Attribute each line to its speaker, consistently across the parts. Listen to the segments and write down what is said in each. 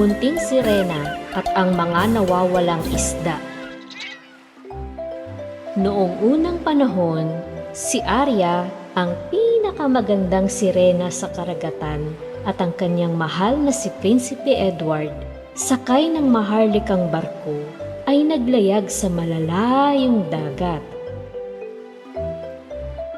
Speaker 1: munting sirena at ang mga nawawalang isda. Noong unang panahon, si Arya ang pinakamagandang sirena sa karagatan at ang kanyang mahal na si Prinsipe Edward, sakay ng maharlikang barko, ay naglayag sa malalayong dagat.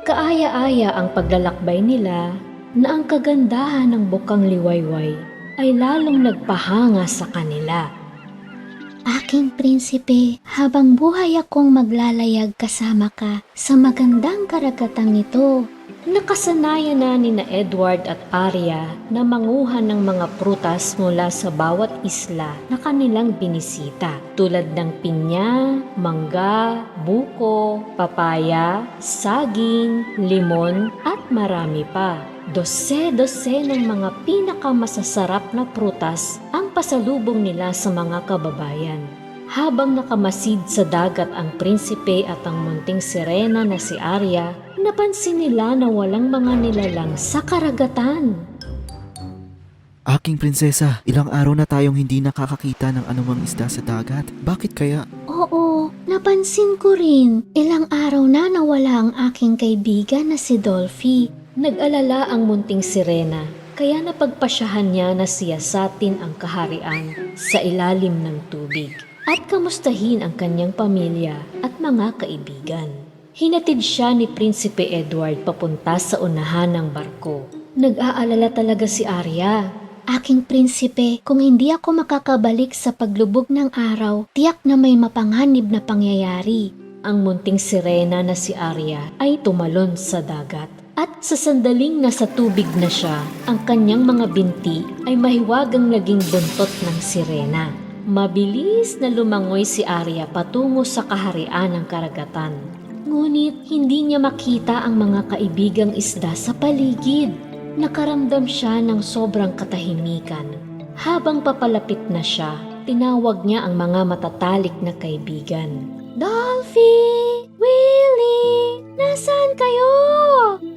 Speaker 1: Kaaya-aya ang paglalakbay nila na ang kagandahan ng bukang liwayway ay lalong nagpahanga sa kanila.
Speaker 2: Aking prinsipe, habang buhay akong maglalayag kasama ka sa magandang karagatang ito.
Speaker 1: Nakasanayan na ni na Edward at Arya na manguhan ng mga prutas mula sa bawat isla na kanilang binisita tulad ng pinya, mangga, buko, papaya, saging, limon at marami pa. Dose-dose ng mga pinakamasasarap na prutas ang pasalubong nila sa mga kababayan. Habang nakamasid sa dagat ang prinsipe at ang munting sirena na si Arya, napansin nila na walang mga nilalang sa karagatan.
Speaker 3: Aking prinsesa, ilang araw na tayong hindi nakakakita ng anumang isda sa dagat. Bakit kaya?
Speaker 2: Oo, napansin ko rin. Ilang araw na nawala ang aking kaibigan na si Dolphy.
Speaker 1: Nag-alala ang munting sirena, kaya napagpasyahan niya na siyasatin ang kaharian sa ilalim ng tubig at kamustahin ang kanyang pamilya at mga kaibigan. Hinatid siya ni Prinsipe Edward papunta sa unahan ng barko. Nag-aalala talaga si Arya
Speaker 2: Aking prinsipe, kung hindi ako makakabalik sa paglubog ng araw, tiyak na may mapanganib na pangyayari.
Speaker 1: Ang munting sirena na si Arya ay tumalon sa dagat. At sa sandaling nasa tubig na siya, ang kanyang mga binti ay mahiwagang naging buntot ng sirena. Mabilis na lumangoy si Arya patungo sa kaharian ng karagatan. Ngunit hindi niya makita ang mga kaibigang isda sa paligid. Nakaramdam siya ng sobrang katahimikan. Habang papalapit na siya, tinawag niya ang mga matatalik na kaibigan. Dolphy! Willie! Nasaan kayo?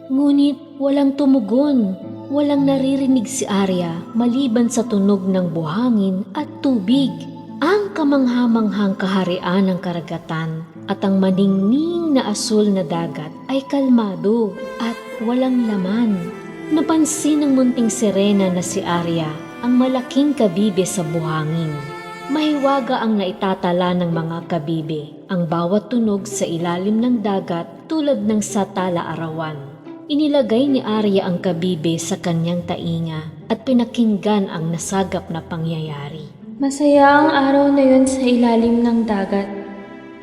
Speaker 1: Ngunit walang tumugon. Walang naririnig si Arya maliban sa tunog ng buhangin at tubig. Ang kamanghamanghang kaharian ng karagatan at ang maningning na asul na dagat ay kalmado at walang laman. Napansin ng munting sirena na si Arya ang malaking kabibe sa buhangin. Mahiwaga ang naitatala ng mga kabibe, ang bawat tunog sa ilalim ng dagat tulad ng sa tala-arawan. Inilagay ni Arya ang kabibe sa kanyang tainga at pinakinggan ang nasagap na pangyayari.
Speaker 4: Masaya ang araw na yun sa ilalim ng dagat.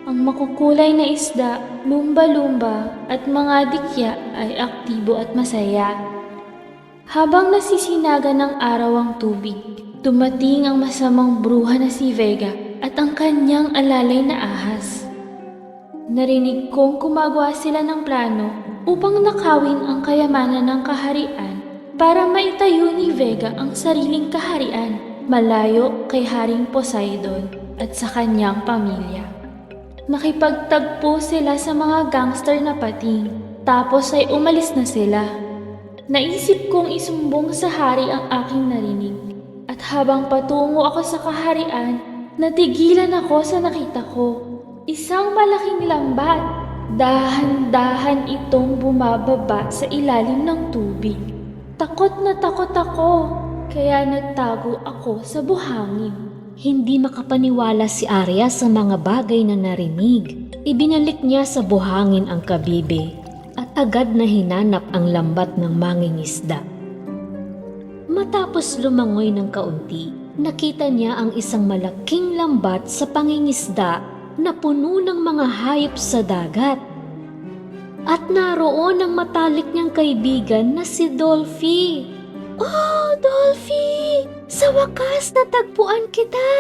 Speaker 4: Ang makukulay na isda, lumba-lumba at mga dikya ay aktibo at masaya. Habang nasisinaga ng araw ang tubig, dumating ang masamang bruha na si Vega at ang kanyang alalay na ahas. Narinig kong gumagawa sila ng plano upang nakawin ang kayamanan ng kaharian para maitayo ni Vega ang sariling kaharian malayo kay Haring Poseidon at sa kanyang pamilya. Nakipagtagpo sila sa mga gangster na pating tapos ay umalis na sila. Naisip kong isumbong sa hari ang aking narinig at habang patungo ako sa kaharian, natigilan ako sa nakita ko. Isang malaking lambat. Dahan-dahan itong bumababa sa ilalim ng tubig. Takot na takot ako, kaya nagtago ako sa buhangin.
Speaker 1: Hindi makapaniwala si Arya sa mga bagay na narinig. Ibinalik niya sa buhangin ang kabibe at agad na hinanap ang lambat ng mangingisda. Matapos lumangoy ng kaunti, nakita niya ang isang malaking lambat sa pangingisda na puno ng mga hayop sa dagat. At naroon ang matalik niyang kaibigan na si Dolphy. Oh, Dolphy! Sa wakas natagpuan kita!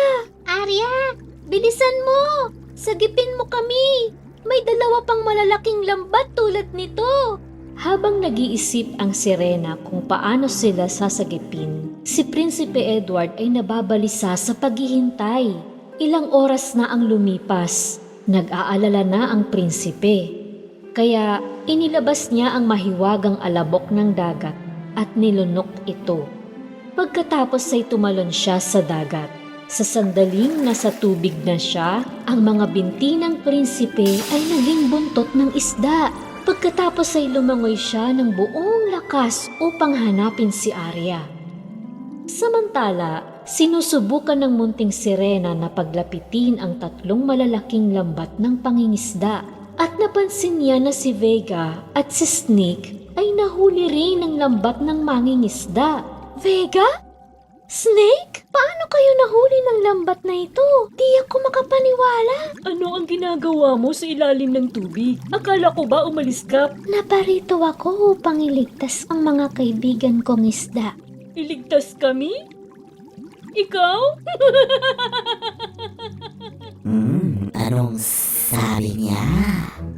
Speaker 2: Arya, bilisan mo! Sagipin mo kami! May dalawa pang malalaking lambat tulad nito!
Speaker 1: Habang nag-iisip ang sirena kung paano sila sasagipin, si Prinsipe Edward ay nababalisa sa paghihintay. Ilang oras na ang lumipas, nag-aalala na ang prinsipe. Kaya inilabas niya ang mahiwagang alabok ng dagat at nilunok ito. pagkatapos ay tumalon siya sa dagat. Sa sandaling nasa tubig na siya, ang mga binti ng prinsipe ay naging buntot ng isda. Pagkatapos ay lumangoy siya ng buong lakas upang hanapin si Arya. Samantala, sinusubukan ng munting sirena na paglapitin ang tatlong malalaking lambat ng pangingisda at napansin niya na si Vega at si Snake ay nahuli rin ng lambat ng mangingisda. Vega? Snake? Paano kayo nahuli ng lambat na ito? Di ako makapaniwala. Ano ang ginagawa mo sa ilalim ng tubig? Akala ko ba umalis ka?
Speaker 2: Naparito ako upang iligtas ang mga kaibigan kong isda.
Speaker 1: Iligtas kami? Ikaw?
Speaker 5: Hmm, anong sabi niya?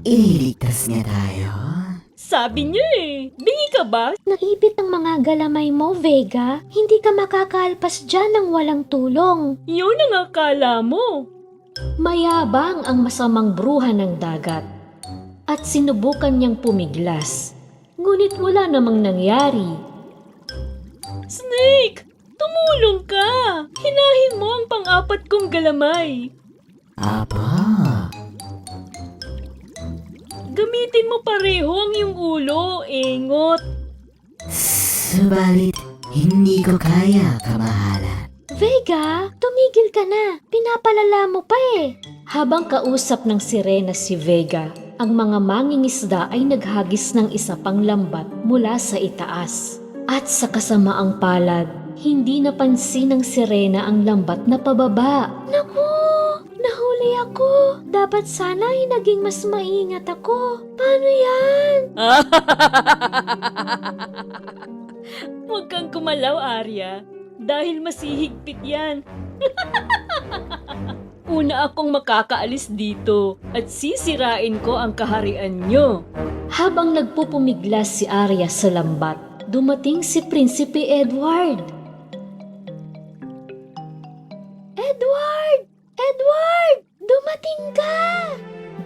Speaker 5: Ililigtas niya tayo?
Speaker 1: Sabi niya eh. Bingi ka ba?
Speaker 2: Naibit ang mga galamay mo, Vega. Hindi ka makakalpas dyan ng walang tulong.
Speaker 1: Yun ang akala mo. Mayabang ang masamang bruha ng dagat at sinubukan niyang pumiglas. Ngunit wala namang nangyari. Snake! Tumulong ka! Hinahin mo ang pang-apat kong galamay.
Speaker 5: Aba,
Speaker 1: Gamitin mo pareho ang iyong ulo, engot.
Speaker 5: subalit hindi ko kaya kamahalan.
Speaker 2: Vega, tumigil ka na. Pinapalala mo pa eh.
Speaker 1: Habang kausap ng sirena si Vega, ang mga mangingisda ay naghagis ng isa pang lambat mula sa itaas. At sa kasamaang palad, hindi napansin ng sirena ang lambat na pababa.
Speaker 2: Naku, nahuli ako. Dapat sana ay naging mas maingat ako. Paano yan?
Speaker 1: Huwag kang kumalaw, Arya. Dahil masihigpit yan. Una akong makakaalis dito at sisirain ko ang kaharian nyo. Habang nagpupumiglas si Arya sa lambat, dumating si Prinsipe Edward.
Speaker 2: Edward! Edward! Dumating ka!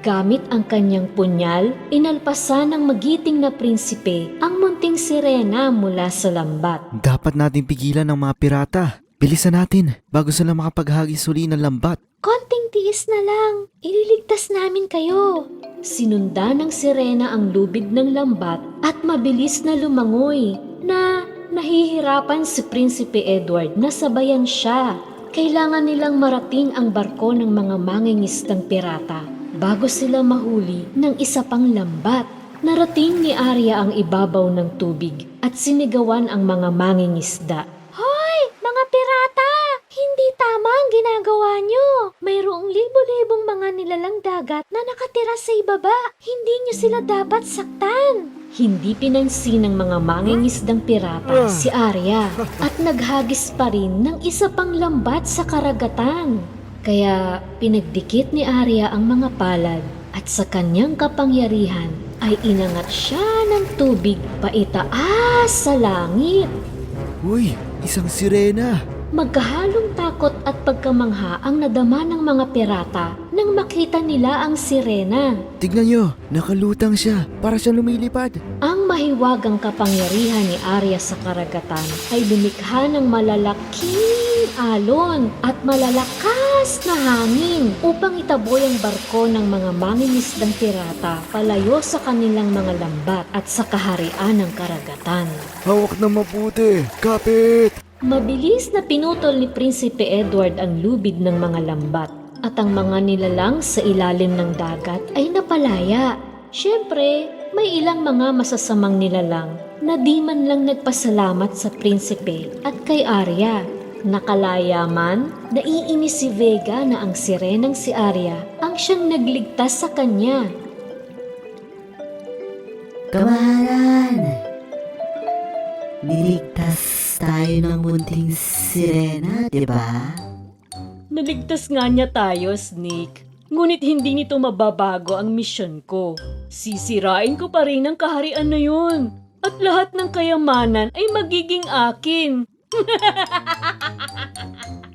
Speaker 1: Gamit ang kanyang punyal, inalpasan ng magiting na prinsipe ang munting sirena mula sa lambat.
Speaker 3: Dapat natin pigilan ng mga pirata. Bilisan natin bago sila makapaghagis uli ng lambat.
Speaker 2: Konting tiis na lang. Ililigtas namin kayo.
Speaker 1: Sinunda ng sirena ang lubid ng lambat at mabilis na lumangoy na nahihirapan si Prinsipe Edward na sabayan siya. Kailangan nilang marating ang barko ng mga mangingisdang pirata bago sila mahuli ng isa pang lambat. Narating ni Arya ang ibabaw ng tubig at sinigawan ang mga mangingisda.
Speaker 2: Mga pirata! Hindi tama ang ginagawa nyo. Mayroong libo-libong mga nilalang dagat na nakatira sa ibaba. Hindi nyo sila dapat saktan.
Speaker 1: Hindi pinansin ng mga mangingisdang pirata si Arya at naghagis pa rin ng isa pang lambat sa karagatan. Kaya pinagdikit ni Arya ang mga palad at sa kanyang kapangyarihan ay inangat siya ng tubig paitaas sa langit.
Speaker 3: Uy, isang sirena.
Speaker 1: Magkahalong takot at pagkamangha ang nadama ng mga pirata nang makita nila ang sirena.
Speaker 3: Tignan nyo, nakalutang siya para siyang lumilipad.
Speaker 1: Ang mahiwagang kapangyarihan ni Arya sa karagatan ay lumikha ng malalaking alon at malalakas na hangin upang itaboy ang barko ng mga mangingisdang pirata palayo sa kanilang mga lambat at sa kaharian ng karagatan.
Speaker 3: Hawak na mabuti. Kapit!
Speaker 1: Mabilis na pinutol ni Prinsipe Edward ang lubid ng mga lambat at ang mga nilalang sa ilalim ng dagat ay napalaya. Siyempre, may ilang mga masasamang nilalang na di man lang nagpasalamat sa prinsipe at kay Arya. Nakalaya man, naiinis si Vega na ang sirenang si Arya ang siyang nagligtas sa kanya.
Speaker 5: Kamahalan! Niligtas tayo ng munting sirena, di ba?
Speaker 1: Naligtas nga niya tayo, Snake. Ngunit hindi nito mababago ang misyon ko. Sisirain ko pa rin ang kaharian na yun. At lahat ng kayamanan ay magiging akin.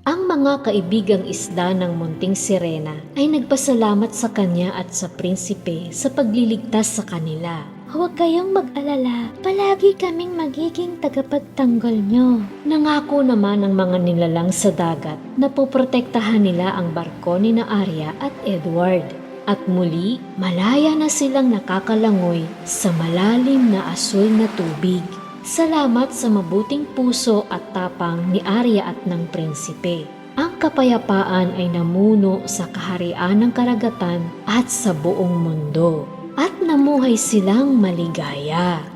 Speaker 1: ang mga kaibigang isda ng munting sirena ay nagpasalamat sa kanya at sa prinsipe sa pagliligtas sa kanila.
Speaker 2: Huwag kayong mag-alala. Palagi kaming magiging tagapagtanggol nyo.
Speaker 1: Nangako naman ng mga nilalang sa dagat na poprotektahan nila ang barko ni na Arya at Edward. At muli, malaya na silang nakakalangoy sa malalim na asul na tubig. Salamat sa mabuting puso at tapang ni Arya at ng prinsipe. Ang kapayapaan ay namuno sa kaharian ng karagatan at sa buong mundo. At namuhay silang maligaya.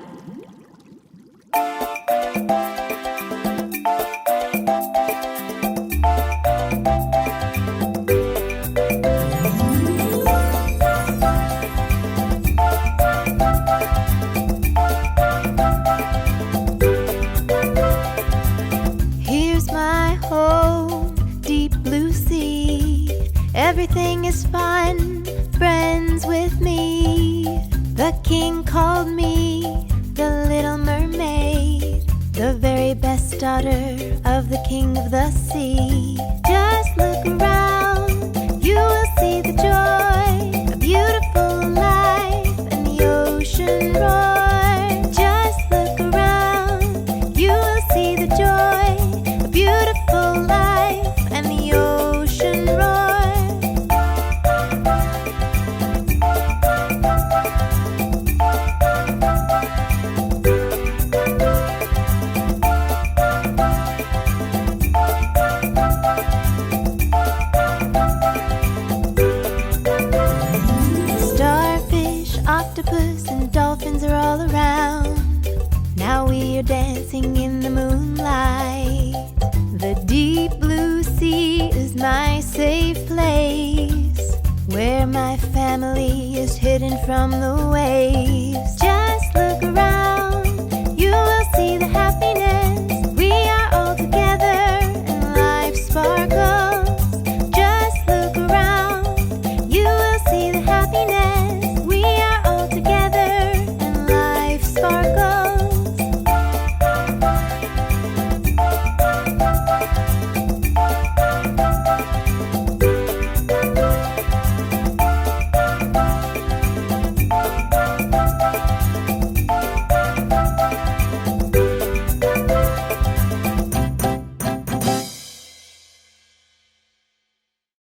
Speaker 6: Daughter of the king of the sea. Just look around, my safe place where my family is hidden from the waves.